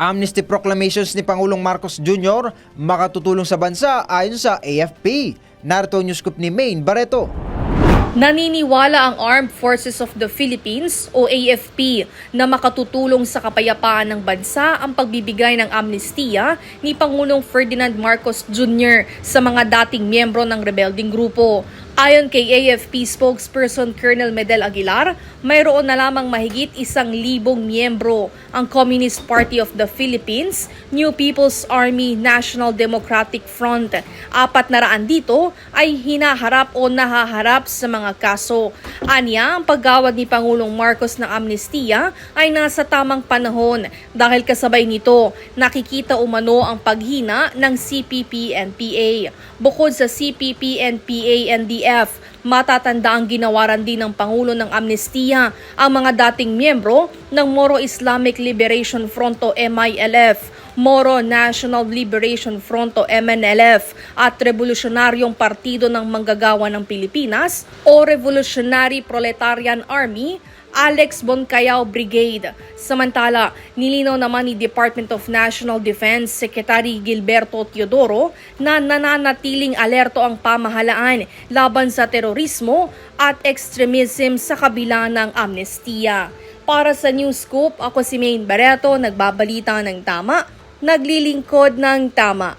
Amnesty proclamations ni Pangulong Marcos Jr. makatutulong sa bansa ayon sa AFP. Narito news scoop ni Maine Barreto. Naniniwala ang Armed Forces of the Philippines o AFP na makatutulong sa kapayapaan ng bansa ang pagbibigay ng amnestiya ni Pangulong Ferdinand Marcos Jr. sa mga dating miyembro ng rebelding grupo. Ayon kay AFP spokesperson Colonel Medel Aguilar, mayroon na lamang mahigit isang libong miyembro ang Communist Party of the Philippines, New People's Army National Democratic Front. Apat na raan dito ay hinaharap o nahaharap sa mga kaso. Anya, ang paggawad ni Pangulong Marcos ng amnestiya ay nasa tamang panahon dahil kasabay nito nakikita umano ang paghina ng CPP-NPA. Bukod sa AF matatanda ang ginawaran din ng Pangulo ng amnestiya ang mga dating miyembro ng Moro Islamic Liberation Front o MILF, Moro National Liberation Front o MNLF at Revolusyonaryong Partido ng Manggagawa ng Pilipinas o Revolutionary Proletarian Army Alex Boncayao Brigade. Samantala, nilinaw naman ni Department of National Defense Secretary Gilberto Teodoro na nananatiling alerto ang pamahalaan laban sa terorismo at extremism sa kabila ng amnestiya. Para sa News Scoop, ako si Maine Barreto, nagbabalita ng tama, naglilingkod ng tama.